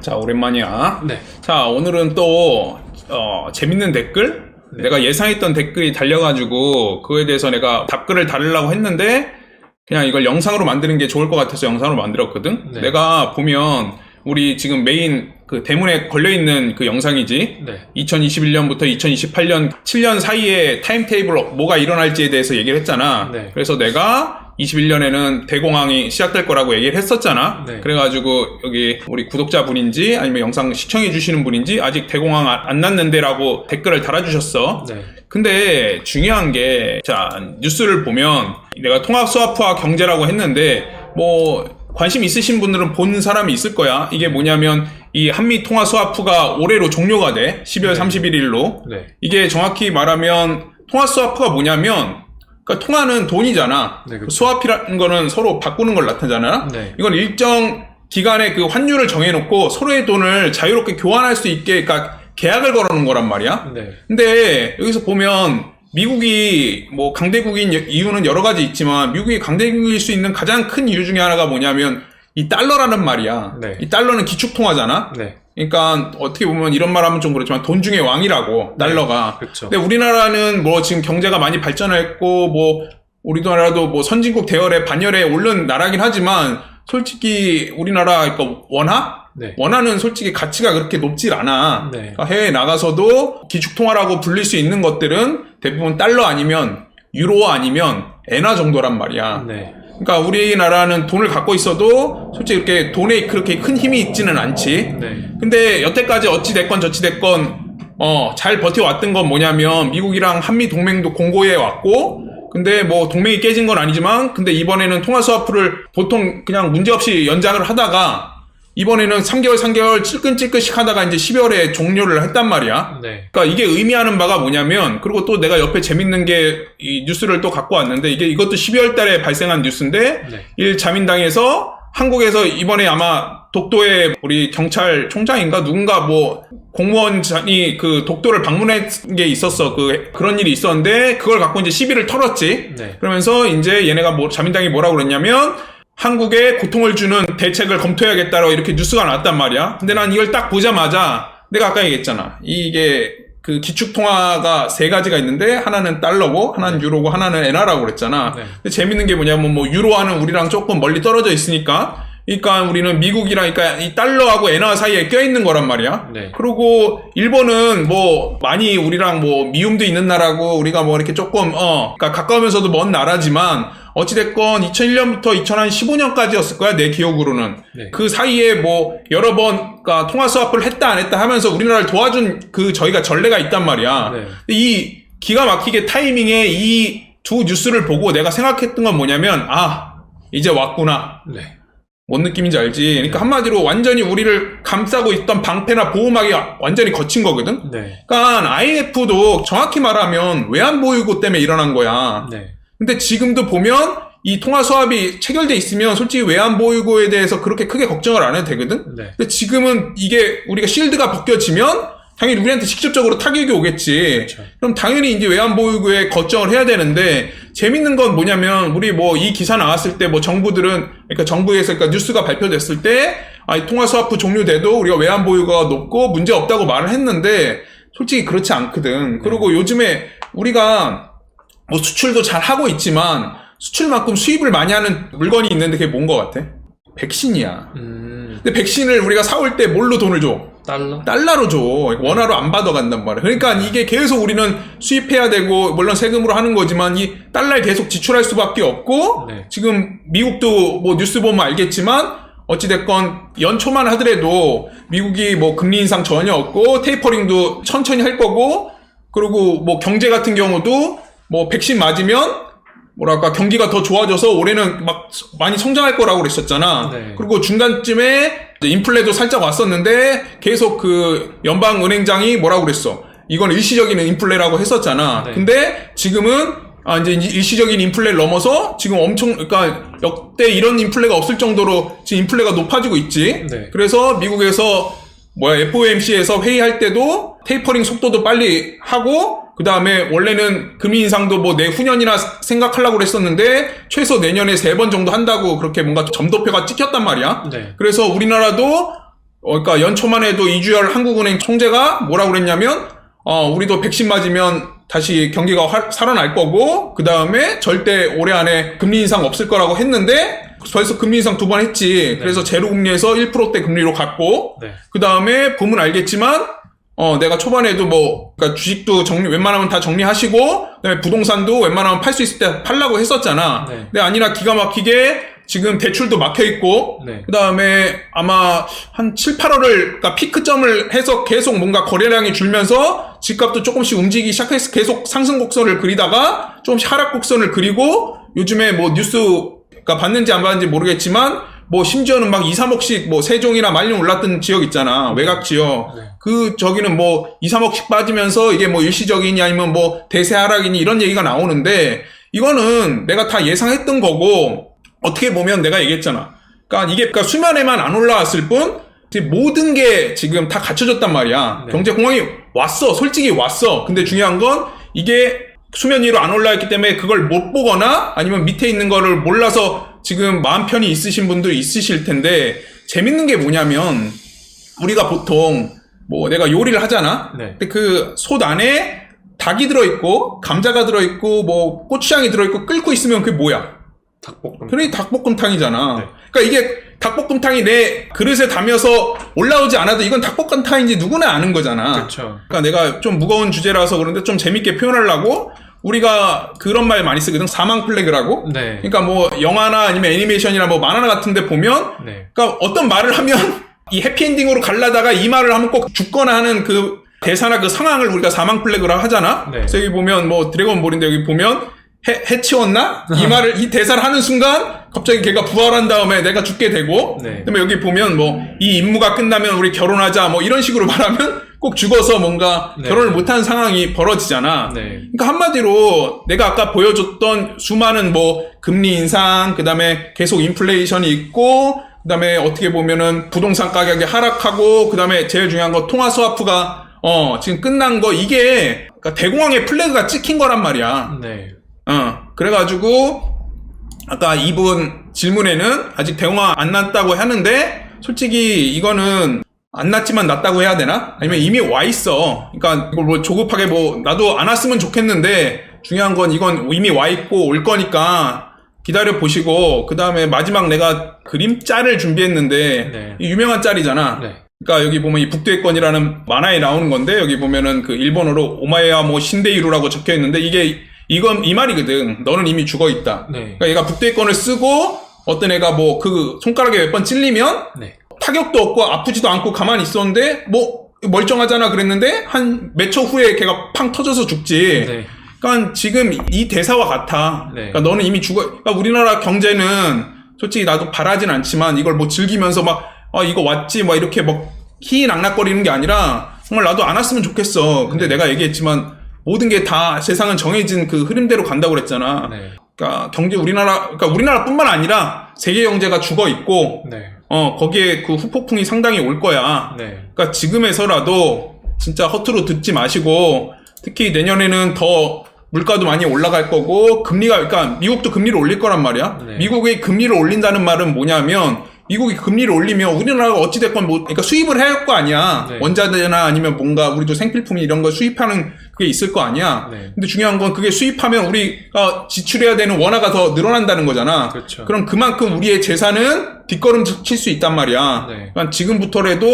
자, 오랜만이야. 네. 자, 오늘은 또, 어, 재밌는 댓글? 네. 내가 예상했던 댓글이 달려가지고, 그거에 대해서 내가 답글을 달으려고 했는데, 그냥 이걸 영상으로 만드는 게 좋을 것 같아서 영상으로 만들었거든? 네. 내가 보면, 우리 지금 메인 그 대문에 걸려 있는 그 영상이지? 네. 2021년부터 2028년 7년 사이에 타임테이블 뭐가 일어날지에 대해서 얘기를 했잖아. 네. 그래서 내가 21년에는 대공황이 시작될 거라고 얘기를 했었잖아. 네. 그래가지고 여기 우리 구독자분인지 아니면 영상 시청해 주시는 분인지 아직 대공황 안, 안 났는데라고 댓글을 달아주셨어. 네. 근데 중요한 게, 자, 뉴스를 보면 내가 통합 스와프와 경제라고 했는데, 뭐, 관심 있으신 분들은 본 사람이 있을 거야. 이게 뭐냐면, 이 한미 통합 스와프가 올해로 종료가 돼. 12월 네. 31일로. 네. 이게 정확히 말하면, 통합 스와프가 뭐냐면, 그러니까 통화는 돈이잖아. 네, 그렇죠. 스와프라는 거는 서로 바꾸는 걸 나타내잖아. 네. 이건 일정 기간의 그 환율을 정해놓고 서로의 돈을 자유롭게 교환할 수 있게, 그러니까 계약을 걸어놓은 거란 말이야. 네. 근데 여기서 보면 미국이 뭐 강대국인 여- 이유는 여러 가지 있지만 미국이 강대국일 수 있는 가장 큰 이유 중에 하나가 뭐냐면 이 달러라는 말이야. 네. 이 달러는 기축통화잖아. 네. 그러니까 어떻게 보면 이런 말 하면 좀 그렇지만 돈 중에 왕이라고 달러가. 그렇죠. 근데 우리나라는 뭐 지금 경제가 많이 발전했고 뭐 우리나라도 뭐 선진국 대열에 반열에 오른 나라긴 하지만 솔직히 우리나라 그러니까 원화 네. 원화는 솔직히 가치가 그렇게 높질 않아. 네. 그러니까 해외에 나가서도 기축통화라고 불릴 수 있는 것들은 대부분 달러 아니면 유로 아니면 엔화 정도란 말이야. 네. 그러니까 우리나라는 돈을 갖고 있어도 솔직히 이렇게 돈에 그렇게 큰 힘이 있지는 않지. 네. 근데 여태까지 어찌 됐건 저찌 됐건 어 잘 버텨왔던 건 뭐냐면 미국이랑 한미 동맹도 공고해 왔고 근데 뭐 동맹이 깨진 건 아니지만 근데 이번에는 통화 스와프를 보통 그냥 문제없이 연장을 하다가 이번에는 3개월 3개월 찔끔찔끔씩 하다가 이제 12월에 종료를 했단 말이야. 네. 그러니까 이게 의미하는 바가 뭐냐면 그리고 또 내가 옆에 재밌는 게 이 뉴스를 또 갖고 왔는데 이게 이것도 12월 달에 발생한 뉴스인데 네. 일 자민당에서 한국에서 이번에 아마 독도에 우리 경찰 총장인가 누군가 뭐 공무원이 그 독도를 방문한 게 있었어 그 그런 일이 있었는데 그걸 갖고 이제 시비를 털었지 네. 그러면서 이제 얘네가 뭐 자민당이 뭐라고 그랬냐면 한국에 고통을 주는 대책을 검토해야겠다라고 이렇게 뉴스가 나왔단 말이야. 근데 난 이걸 딱 보자마자 내가 아까 얘기했잖아. 이게 그 기축 통화가 세 가지가 있는데 하나는 달러고 하나는 유로고 하나는 엔화라고 그랬잖아. 네. 근데 재밌는 게 뭐냐면 뭐 유로화는 우리랑 조금 멀리 떨어져 있으니까 그러니까 우리는 미국이랑 그러니까 이 달러하고 엔화 사이에 껴 있는 거란 말이야. 네. 그리고 일본은 뭐 많이 우리랑 뭐 미움도 있는 나라고 우리가 뭐 이렇게 조금 어 그러니까 가까우면서도 먼 나라지만 어찌됐건 2001년부터 2015년까지였을 거야 내 기억으로는 네. 그 사이에 뭐 여러 번 그러니까 통화 스와프를 했다 안 했다 하면서 우리나라를 도와준 그 저희가 전례가 있단 말이야. 네. 이 기가 막히게 타이밍에 이 두 뉴스를 보고 내가 생각했던 건 뭐냐면 아 이제 왔구나. 네. 뭔 느낌인지 알지? 그러니까 한마디로 완전히 우리를 감싸고 있던 방패나 보호막이 완전히 거친 거거든? 네. 그러니까 IMF도 정확히 말하면 외환보유고 때문에 일어난 거야. 네. 근데 지금도 보면 이 통화 수합이 체결돼 있으면 솔직히 외환 보유고에 대해서 그렇게 크게 걱정을 안 해도 되거든? 네. 근데 지금은 이게 우리가 실드가 벗겨지면 당연히 우리한테 직접적으로 타격이 오겠지. 그렇죠. 그럼 당연히 이제 외환 보유고에 걱정을 해야 되는데 재밌는 건 뭐냐면 우리 뭐 이 기사 나왔을 때 뭐 정부들은 그러니까 정부에서 그러니까 뉴스가 발표됐을 때 아, 이 통화 스와프 종료돼도 우리가 외환 보유고가 높고 문제 없다고 말을 했는데 솔직히 그렇지 않거든. 그리고 요즘에 우리가 뭐 수출도 잘 하고 있지만 수출만큼 수입을 많이 하는 물건이 있는데 그게 뭔 것 같아? 백신이야. 음. 근데 백신을 우리가 사올 때 뭘로 돈을 줘? 달러? 달러로 줘. 원화로 안 받아간단 말이야. 그러니까 이게 계속 우리는 수입해야 되고, 물론 세금으로 하는 거지만, 이 달러에 계속 지출할 수밖에 없고, 네. 지금 미국도 뭐 뉴스 보면 알겠지만, 어찌됐건 연초만 하더라도 미국이 뭐 금리 인상 전혀 없고, 테이퍼링도 천천히 할 거고, 그리고 뭐 경제 같은 경우도 뭐 백신 맞으면 뭐랄까 경기가 더 좋아져서 올해는 막 많이 성장할 거라고 그랬었잖아. 네. 그리고 중간쯤에 이제 인플레도 살짝 왔었는데 계속 그 연방 은행장이 뭐라고 그랬어? 이건 일시적인 인플레라고 했었잖아. 네. 근데 지금은 아 이제 일시적인 인플레를 넘어서 지금 엄청 그러니까 역대 이런 인플레가 없을 정도로 지금 인플레가 높아지고 있지. 네. 그래서 미국에서 뭐야 FOMC에서 회의할 때도 테이퍼링 속도도 빨리 하고 그 다음에 원래는 금리 인상도 뭐 내후년이나 생각하려고 그랬었는데 최소 내년에 세 번 정도 한다고 그렇게 뭔가 점도표가 찍혔단 말이야. 네. 그래서 우리나라도 어, 그러니까 연초만 해도 이주열 한국은행 총재가 뭐라고 그랬냐면 어, 우리도 백신 맞으면 다시 경기가 화- 살아날 거고 그 다음에 절대 올해 안에 금리 인상 없을 거라고 했는데 벌써 금리 인상 두 번 했지. 그래서 제로 금리에서 1%대 금리로 갔고 네. 그 다음에 보면 알겠지만 어 내가 초반에도 뭐 그러니까 주식도 정리 웬만하면 다 정리하시고 그다음에 부동산도 웬만하면 팔 수 있을 때 팔라고 했었잖아. 네. 근데 아니나 기가 막히게 지금 대출도 막혀 있고 네. 그 다음에 아마 한 7, 8월을 그러니까 피크점을 해서 계속 뭔가 거래량이 줄면서 집값도 조금씩 움직이기 시작해서 계속 상승 곡선을 그리다가 조금씩 하락 곡선을 그리고 요즘에 뭐 뉴스가 봤는지 안 봤는지 모르겠지만 뭐 심지어는 막 2, 3억씩 뭐 세종이나 말년 올랐던 지역 있잖아. 외곽 지역. 네. 그 저기는 뭐 2, 3억씩 빠지면서 이게 뭐 일시적이니 아니면 뭐 대세 하락이니 이런 얘기가 나오는데 이거는 내가 다 예상했던 거고 어떻게 보면 내가 얘기했잖아. 그러니까 이게 그러니까 수면에만 안 올라왔을 뿐 모든 게 지금 다 갖춰졌단 말이야. 네. 경제 공황이 왔어. 솔직히 왔어. 근데 중요한 건 이게 수면 위로 안 올라왔기 때문에 그걸 못 보거나 아니면 밑에 있는 거를 몰라서 지금 마음 편히 있으신 분들이 있으실 텐데 재밌는 게 뭐냐면 우리가 보통 뭐 내가 요리를 하잖아. 네. 근데 그 솥 안에 닭이 들어있고 감자가 들어있고 뭐 고추장이 들어있고 끓고 있으면 그게 뭐야? 닭볶음. 그러니 닭볶음탕이잖아. 네. 그러니까 이게 닭볶음탕이 내 그릇에 담여서 올라오지 않아도 이건 닭볶음탕인지 누구나 아는 거잖아. 그렇죠. 그러니까 내가 좀 무거운 주제라서 그런데 좀 재밌게 표현하려고 우리가 그런 말 많이 쓰거든. 사망 플래그라고. 네. 그러니까 뭐 영화나 아니면 애니메이션이나 뭐 만화 같은 데 보면 네. 그러니까 어떤 말을 하면 이 해피엔딩으로 갈라다가 이 말을 하면 꼭 죽거나 하는 그 대사나 그 상황을 우리가 사망 플래그라 하잖아. 네. 그래서 여기 보면 뭐 드래곤볼인데 여기 보면 해, 해치웠나? 이 말을 이 대사를 하는 순간 갑자기 걔가 부활한 다음에 내가 죽게 되고 네. 그다음에 여기 보면 뭐 이 임무가 끝나면 우리 결혼하자 뭐 이런 식으로 말하면 꼭 죽어서 뭔가 네. 결혼을 못한 상황이 벌어지잖아. 네. 그러니까 한마디로 내가 아까 보여줬던 수많은 뭐 금리 인상, 그 다음에 계속 인플레이션이 있고, 그 다음에 어떻게 보면은 부동산 가격이 하락하고, 그 다음에 제일 중요한 거 통화 스와프가 어 지금 끝난 거 이게 그러니까 대공황의 플래그가 찍힌 거란 말이야. 네. 어 그래가지고 아까 이분 질문에는 아직 대공황 안 났다고 하는데 솔직히 이거는 안 났지만 났다고 해야 되나? 아니면 이미 와 있어. 그러니까 이걸 뭐 조급하게 뭐 나도 안 왔으면 좋겠는데 중요한 건 이건 이미 와 있고 올 거니까 기다려 보시고 그 다음에 마지막 내가 그림 짤을 준비했는데 네. 이 유명한 짤이잖아. 네. 그러니까 여기 보면 이 북두의권이라는 만화에 나오는 건데 여기 보면은 그 일본어로 오마에야 뭐 신데이루라고 적혀 있는데 이게 이건 이 말이거든. 너는 이미 죽어 있다. 네. 그러니까 얘가 북두의권을 쓰고 어떤 애가 뭐 그 손가락에 몇 번 찔리면 네. 타격도 없고 아프지도 않고 가만히 있었는데 뭐 멀쩡하잖아 그랬는데 한 몇 초 후에 걔가 팡 터져서 죽지. 네. 그러니까 지금 이 대사와 같아. 네. 그러니까 너는 이미 죽어. 그러니까 우리나라 경제는 솔직히 나도 바라진 않지만 이걸 뭐 즐기면서 막 아, 이거 왔지 막 이렇게 막 희낙낙거리는 게 아니라 정말 나도 안 왔으면 좋겠어. 근데 내가 얘기했지만 모든 게 다 세상은 정해진 그 흐름대로 간다고 그랬잖아. 네. 그러니까 경제 우리나라 그러니까 우리나라뿐만 아니라 세계 경제가 죽어 있고 네. 어 거기에 그 후폭풍이 상당히 올 거야. 네. 그러니까 지금에서라도 진짜 허투루 듣지 마시고 특히 내년에는 더 물가도 많이 올라갈 거고 금리가 그러니까 미국도 금리를 올릴 거란 말이야. 네. 미국이 금리를 올린다는 말은 뭐냐면 미국이 금리를 올리면 우리나라가 어찌 됐건 뭐 그러니까 수입을 해야 할 거 아니야. 네. 원자재나 아니면 뭔가 우리도 생필품 이런 걸 수입하는 그게 있을 거 아니야. 네. 근데 중요한 건 그게 수입하면 우리가 지출해야 되는 원화가 더 늘어난다는 거잖아. 그렇죠. 그럼 그만큼 우리의 재산은 뒷걸음질 칠수 있단 말이야. 네. 그러니까 지금부터라도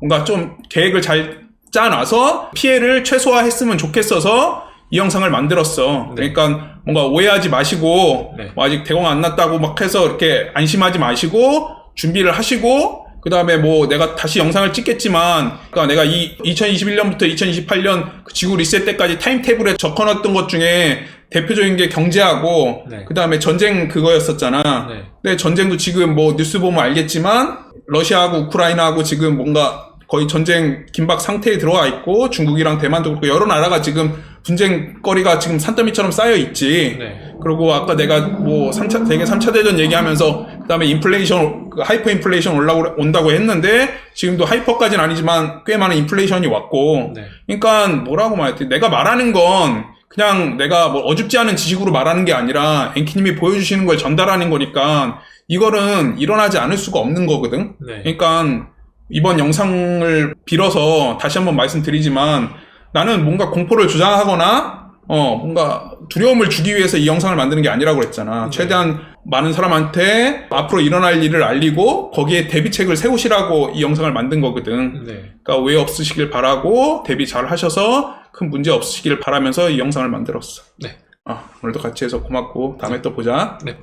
뭔가 좀 계획을 잘 짜놔서 피해를 최소화했으면 좋겠어서 이 영상을 만들었어. 네. 그러니까 뭔가 오해하지 마시고 네. 뭐 아직 대공 안 났다고 막 해서 이렇게 안심하지 마시고 준비를 하시고 그 다음에 뭐 내가 다시 영상을 찍겠지만 그러니까 내가 이 2021년부터 2028년 그 지구 리셋 때까지 타임테이블에 적어놨던 것 중에 대표적인 게 경제하고 네. 그 다음에 전쟁 그거였었잖아. 네. 근데 전쟁도 지금 뭐 뉴스 보면 알겠지만 러시아하고 우크라이나하고 지금 뭔가 거의 전쟁 긴박 상태에 들어와 있고 중국이랑 대만도 그렇고 여러 나라가 지금 분쟁거리가 지금 산더미처럼 쌓여 있지. 네. 그리고 아까 내가 뭐 3차, 세계 3차 대전 얘기하면서 그다음에 인플레이션, 그 하이퍼 인플레이션 올라고 온다고 했는데 지금도 하이퍼까지는 아니지만 꽤 많은 인플레이션이 왔고. 네. 그러니까 뭐라고 말했지? 내가 말하는 건 그냥 내가 뭐 어줍지 않은 지식으로 말하는 게 아니라 앵키님이 보여주시는 걸 전달하는 거니까 이거는 일어나지 않을 수가 없는 거거든. 네. 그러니까 이번 영상을 빌어서 다시 한번 말씀드리지만 나는 뭔가 공포를 조장하거나 어 뭔가 두려움을 주기 위해서 이 영상을 만드는 게 아니라고 그랬잖아. 최대한 많은 사람한테 앞으로 일어날 일을 알리고 거기에 대비책을 세우시라고 이 영상을 만든 거거든. 네. 그러니까 오해 없으시길 바라고 대비 잘 하셔서 큰 문제 없으시길 바라면서 이 영상을 만들었어. 네. 아, 오늘도 같이 해서 고맙고 다음에 또 보자. 네.